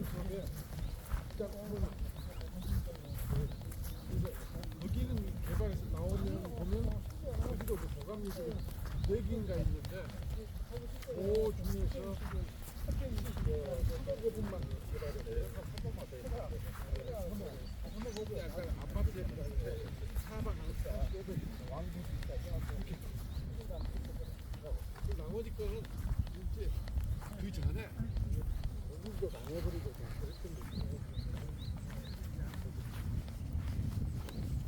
여기는 사방 그 나머지 거는 이제 그 전에 우리도 나눠버리고 다 그랬던 거죠.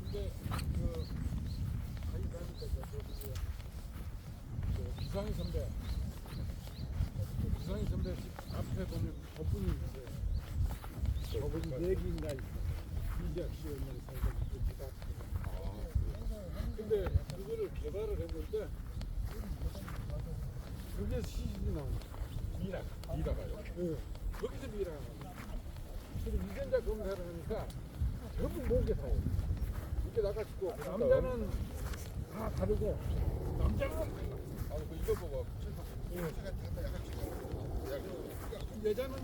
근데 그 아이 가니까 저기 그 기상희 선배 그 기상희 선배 집 앞에 보면 거분이 네 있어요. 이자 씨였는 살던 그집 앞에. 근데 그거를 개발을 했는데 그게 시즌이 나온. 미라, 미라가요. 네. 거기서 미라가 나와요. 그리고 유전자 검사를 하니까 전부 모게 다요. 이렇게 나가지고 남자는 다 다르고 남자는. 아, 그 이거 보고 여자는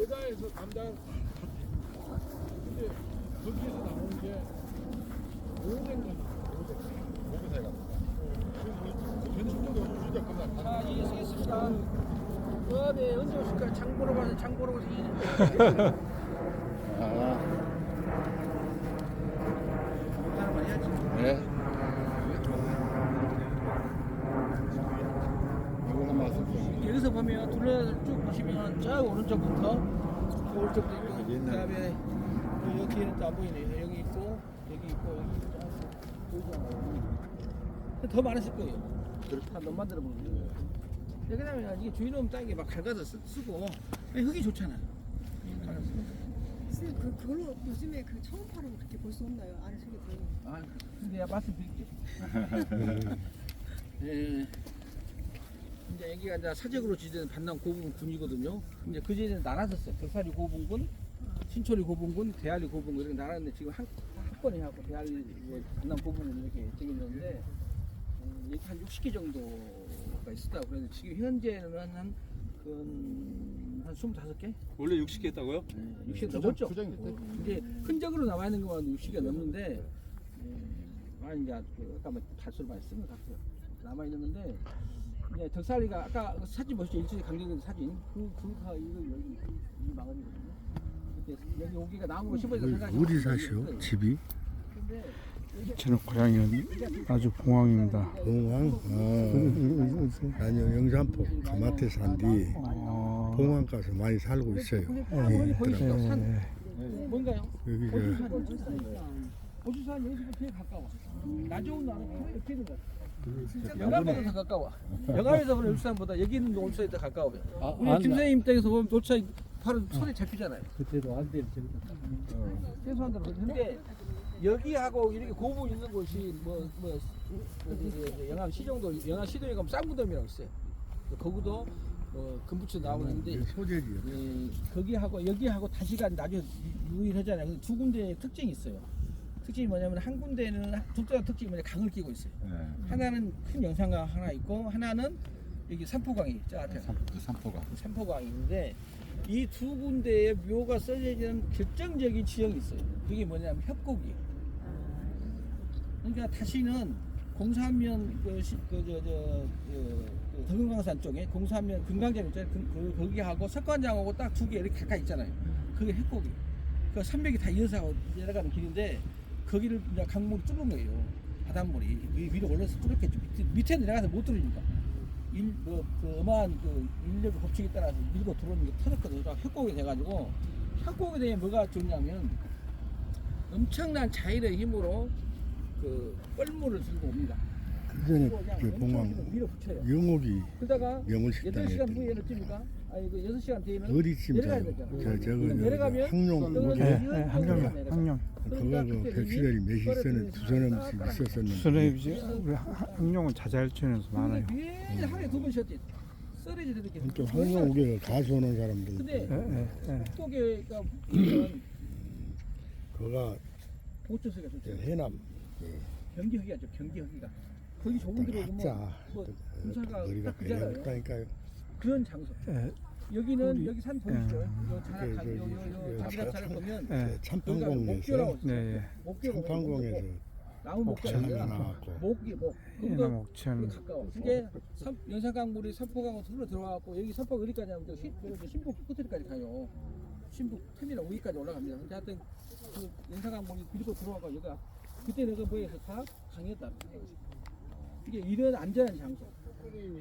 여자에서 남자는. 근데 거기에서 나온 게 오뎅가 나와요. 오뎅. 모기 사이가 전신적으로 유전자 검사 다 자, 이게 쓰겠습니다. 그다음에 언제 오실까? 장 보러 가서 장 보러 가서 아, 하나만 해야지. 네. 이거는 맛없어. 여기서 보면 둘러 쭉 보시면 쫙 오른쪽부터 오른쪽도 있고 그다음에 또 여기는 또 안 보이네요. 여기 있고 여기 있고 여기 있고 쫙 보이지 않아요. 더 많았을 거예요. 다 너무 만들어 보는 거예요. 그 다음에 이게 주인은 땅에 막 갉아서 쓰, 쓰고 흙이 좋잖아. 선생님 그 그걸로 요즘에 그 초음파로 그렇게 볼 수 없나요? 안에 속에 들어있는 거. 아, 근데 야 말씀드릴게요. 예. 이제 여기가 이제 사적으로 지정된 반남 고분 군이거든요. 이제 그 전에 나눠졌어요. 덕사리 고분군, 신초리 고분군, 대할리 고분군 이렇게 나눴는데 지금 한, 한 번에 하고 대할리 뭐 반남 고분군 이렇게 정해졌는데 음, 한 60개 정도가 있었다고 그래서 지금 현재는 한, 그, 한 25개? 원래 60개 했다고요? 네, 60개 넘었죠. 이제 흔적으로 남아 있는 것만 60개 넘는데 예, 많이 이제 그 아까 뭐 발소를 많이 쓴것 같고요. 남아 있는 건데 이제 덕살이가 아까 그 사진 보시죠 일주일 강경된 사진 그 그가 이거 여기 이 마을이거든요. 그때 여기 오기가 나무로 심어서 어디 사시오? 집이? 근데 저는 고향이 아주 봉황입니다. 봉황? 어. 아니요 영산포 가마태 산뒤 어, 봉황 가서 많이 살고 있어요. 예, 예, 산 뭔가요? 여기 저 오주산 여기서 되게 가까워. 나 좋은 나라 바로 옆에 있는 거야. 영암보다 더 가까워. 영암에서 보면 울산보다 여기 있는 울산이 더 가까워요. 우리 김 선생님 댁에서 보면 울산이 바로 손에 잡히잖아요. 그때도 안 되는 재밌다. 최소한 대로. 근데 여기하고 이렇게 고분 있는 곳이 뭐뭐 영암 시정도 영암 시도에 가면 쌍무덤이라고 있어요. 거기도 어, 금부처 나오는데 소재지요. 예, 거기하고 여기하고 다시가 나중에 유일하잖아요. 두 군데의 특징이 있어요. 특징이 뭐냐면 한 군데는 둘째 특징이 뭐냐 강을 끼고 있어요. 하나는 큰 영산강 하나 있고 하나는 여기 삼포강이 저 앞에 그 산포가. 삼포강이 있는데 이 두 군데에 묘가 써져 있는 결정적인 지형이 있어요. 그게 뭐냐면 협곡이에요. 그러니까 다시는 공사면 그저저 저, 그, 그 덕은강산 쪽에 공사면 금강장 있잖아요. 그, 그, 거기하고 석관장하고 딱 두 개 이렇게 가까이 있잖아요. 그게 협곡이에요. 그 산맥이 다 이어서 내려가는 길인데 거기를 이제 강물이 뚫은 거예요. 바닷물이 위- 위로 올라서 뚫었겠죠. 밑에, 밑에 내려가서 못 뚫으니까. 일, 그, 그 어마한 그 인력의 법칙에 따라서 밀고 들어오는 게 터졌거든요. 협곡이 돼가지고 협곡에 대해 뭐가 좋냐면 엄청난 자일의 힘으로 그 뻘물을 들고 옵니다. 그 전에 그리고 그냥 그 봉황. 영옥이 그러다가 명월식당에 8시간 후에는 찝니까? 아니 그 6시간 뒤에는 어디쯤 내려가야 사요? 되잖아요. 저 저거 내려가면 항룡 저거는 뭐지? 예, 이런 예, 항룡, 쪽으로 항룡. 그거 그 백시절이 이미 몇십선은 두 사람씩 있었었는데 수레비지 우리 항룡은 자잘천에서 많아요. 매일 하루에 두 번 쉬었지. 썰어지 이렇게. 또 항룡 우리가 가수 오는 사람들 근데 예, 예, 예. 보면 그가 보초소가 저 좋죠. 해남 경기허기하죠. 경기허기가. 거기 좋은 데로 오면 아짜 뭐 군사가 머리가 딱 그잖아요. 배려했다니까요. 그런 장소. 예, 여기는 여기 산 보이시죠? 예. 요 자락 그, 그, 요요 그, 자락 자락 보면 예. 참판공에서 목교라고 네, 예. 목교가 참판공에서 나무 목교가 목천이 아니라 나왔고 목이 목 이남 그거 옥천 가까워. 이게 선- 연산강물이 선포강으로 흘러 들어와갖고 여기 선포가 어디까지 하면 저 시- 저 신북 끝에까지 가요. 신북 틈이나 우기까지 올라갑니다. 근데 하여튼 그 연산강물이 그리고 들어와가 여기가 그때 내가 뭐해서 다 강이었다. 이게 이런 안전한 장소.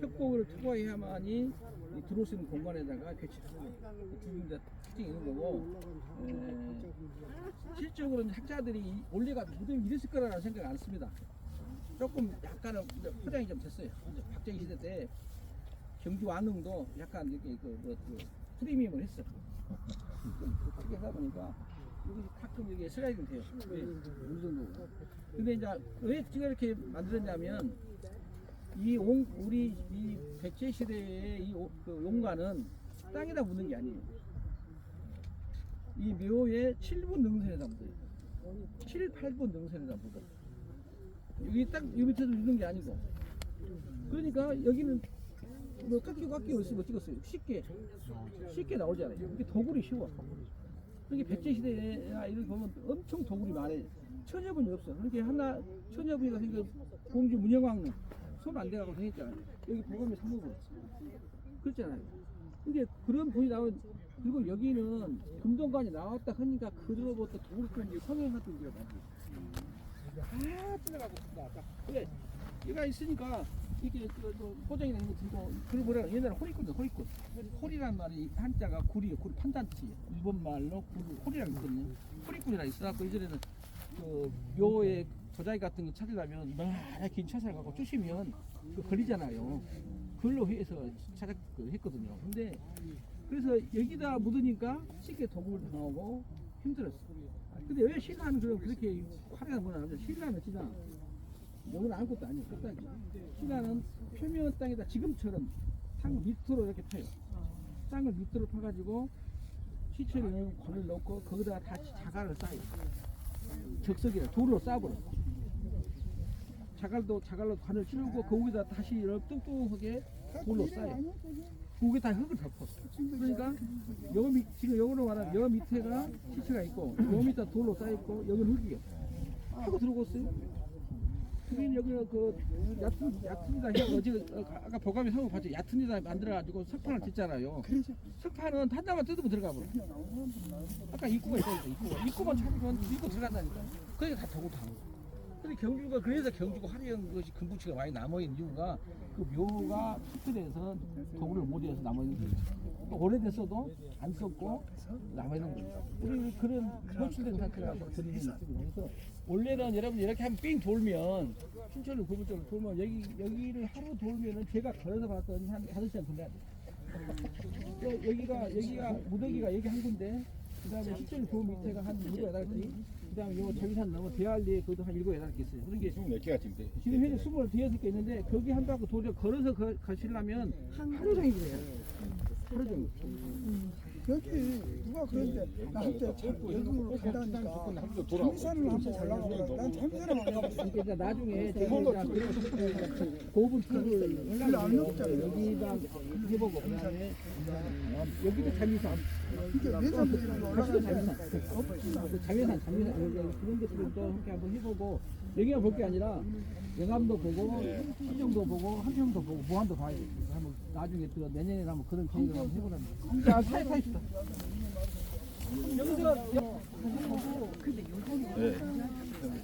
협곡을 투과해야만이 이 들어올 수 있는 공간에다가 배치를 하는 거예요. 두 군데 특징이 있는 거고 에, 실적으로는 학자들이 이 원래가 무덤이 이랬을 거라는 생각 안 씁니다. 조금 약간은 포장이 좀 됐어요. 박정희 시대 때 경주 왕릉도 약간 이렇게 그, 뭐, 그 프리미엄을 했어. 좀 크게 하다 보니까 여기 가끔 이게 슬라이딩 돼요. 네, 어느 정도. 근데 이제 왜 제가 이렇게 만들었냐면 이 옹, 우리 이 백제 시대의 이 오- 그 용가는 땅에다 묻는 게 아니에요. 이 묘의 7분 능선에다 묻어요. 7, 8분 능선에다 묻어. 여기 딱 이 밑에도 묻는 게 아니고. 그러니까 여기는 뭐 깎이고 깎이고 있으면 찍었어요. 쉽게 쉽게 나오잖아요. 이게 도굴이 쉬워. 이게 백제 시대에 이런 보면 엄청 도굴이 많아요. 천여분이 없어. 그렇게 하나 천여분이가 생겨 공주 문영왕릉 손 안 대가고 생겼잖아요. 여기 보감이 사무분 그렇잖아요. 이게 그런 분이 나온 그리고 여기는 금동관이 나왔다 하니까 그로부터 도굴꾼이 성행했던 데가 많아요. 다 들어가고 나왔다. 그래 얘가 있으니까 이게 그, 그 포장이나 이런 거 들고 그 뭐라 옛날에 호리꾼이요 호리꾼 호리란 말이 한자가 굴이에요 굴 판단 뜻이에요 일본 말로 굴 호리라고 있거든요 호리꾼이라 있어갖고 예전에는 그 묘에 도자기 같은 거 찾으려면 이만하게 긴 차살 갖고 쑤시면 그 걸리잖아요 그걸로 해서 찾아 그 근데 그래서 여기다 묻으니까 쉽게 도굴 당하고 힘들었어 근데 왜 신라는 그렇게 화려한 건 아니죠 신라는 진짜 여기는 아무것도 아니에요. 끝까지. 신라는 표면 땅에다 지금처럼 땅 밑으로 이렇게 파요. 땅을 밑으로 파가지고 시체를 관을 넣고 거기다가 다시 자갈을 쌓아요. 적석이라 돌로 쌓아버려. 자갈도 자갈로 관을 씌우고 거기다 다시 이렇게 뚱뚱하게 돌로 쌓아요. 그게 다 흙을 덮어. 그러니까 여 밑, 지금 여기로 말하면 여 밑에가 시체가 있고 여 밑에 돌로 쌓여 있고 여기는 흙이에요. 하고 들어오겠어요? 그게 여기는 그 얕은 얕은이다 해 어제 어, 아까 보감이 상호 봤죠 얕은이다 만들어가지고 석판을 짓잖아요. 석판은 하나만 뜯으면 들어가 버려. 아까 입구가 있다니까 입구가 입구만 찾으면 입구 들어간다니까. 그게 다 도구 다. 근데 경주가 그래서 경주가 화려한 것이 금부치가 많이 남아 있는 이유가 그 묘가 수틀에서 도구를 못 이어서 남아 있는 거죠. 또 오래됐어도 안 썼고 남아 있는 거죠. 우리 그런 노출된 상태라서 드리는 있거든요. 그래서 원래는 여러분 이렇게 한번 삥 돌면 춘천을 구부쪽으로 돌면 여기 여기를 하루 돌면은 제가 걸어서 봤더니 한 다섯 시간 걸려야 돼. 또 여기가 여기가 무더기가 여기 한 군데 그다음에 시청 그 밑에가 한 일곱 여덟 개 그다음에 요 저기산 넘어 대할리에 그것도 한 일곱 여덟 개 있어요. 그런 게 24개가 지금 돼. 지금 현재 스물 대여섯 개 있는데 거기 한 바퀴 돌려 걸어서 가, 가시려면 하루 종일 그래요. 하루 종일. 여기 누가 그런데 나한테 자꾸 외국으로 간다니까. 잠시산을 한번 그래. 난 잠시산을 안 가봤어. 그러니까 나중에 저기다 고분 툴을 별로 안 높잖아요. 여기다 해보고 그다음에 어, 여기도 잠이산 이게 외산들이랑 가시도 올라가는데 잠이산 그 잠이산 잠이산 여기 그런 것들도 함께 한번 해보고 여기만 볼 게 아니라 영암도 보고 시정도 보고 한평도 보고 무안도 봐야 돼. 한번 나중에 또 내년에 한번 그런 계획을 한번 해보라는 자 차에 타 있어. 여기서 여- 네.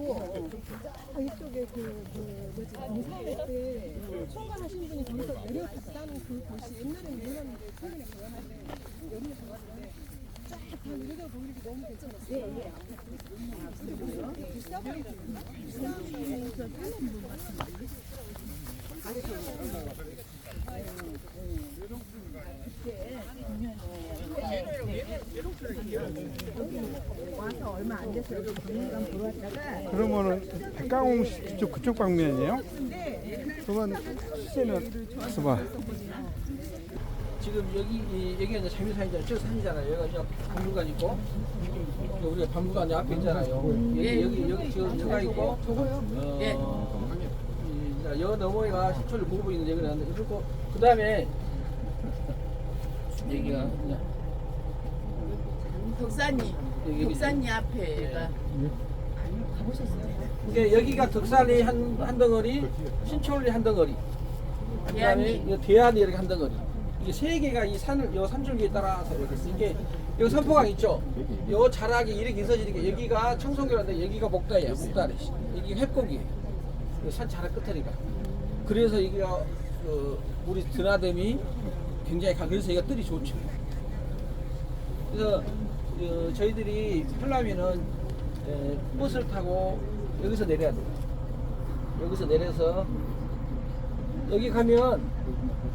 않고 아, 이쪽에 그, 그 뭐지 공사할 때 총괄하신 분이 거기서 내려갔다는 그 곳이 옛날에는 몰랐는데 최근에 보였는데 여름에 보았는데 쫙 내려다 보이는 게 너무 괜찮았어요. 예, 예. 근데 비싸버리잖아요 비싸면 저 사는 분 같은데. 와서 얼마 안 돼서 여기 박물관 보러 왔다가 그러면은 백강홍 씨 그쪽 그쪽 방면이에요? 그러면 시세는 가서 봐. 지금 여기 이- 여기가 이제 재미산이잖아요. 저 산이잖아요. 여기가 이제 박물관 있고 여기 우리가 박물관 앞에 있잖아요. 여기 여기 여기 지금 저가 있고 어, 이- 이제 여 너머가 시초를 보고 있는 여기는 그리고 그 다음에 여기가 이제 덕산이 여기 덕산이 앞에가 이게 여기가 덕산이 한, 한 덩어리, 신초리 한 덩어리, 그다음에 대안이. 이 대안이 이렇게 한 덩어리. 이게 세 개가 이 산을 요 산줄기에 따라서 이렇게 있어. 이게 여기 선포강 있죠. 요 자락이 이렇게 있어지니까 여기가 청송교란데 여기가 목다예요. 목다리. 여기가 해곡이에요. 이산 자락 끝에니까. 그래서 여기가 그 우리 드나댐이 굉장히 강. 그래서 여기가 뜰이 좋죠. 그래서 어, 저희들이 하려면은 에, 버스를 타고 여기서 내려야 돼요. 여기서 내려서 여기 가면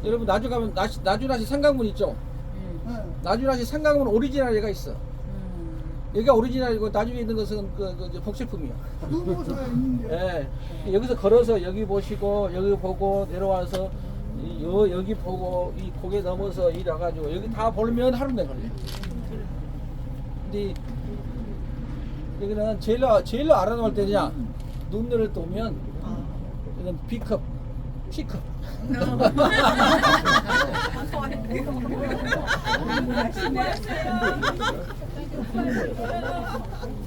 여러분 나주 가면 나시, 나주나시 상강문 있죠? 나주나시 상강문 오리지널이가 있어. 여기가 오리지널이고 나중에 있는 것은 그, 그 있는데 예. 여기서 걸어서 여기 보시고 여기 보고 내려와서 이- 여, 여기 보고 이 고개 넘어서 이래 가지고 여기 다 보면 하루 내 걸려. 근데 여기는 제일로 제일로 알아놓을 때냐? 눈늘을 떠면 이건 B컵, C컵.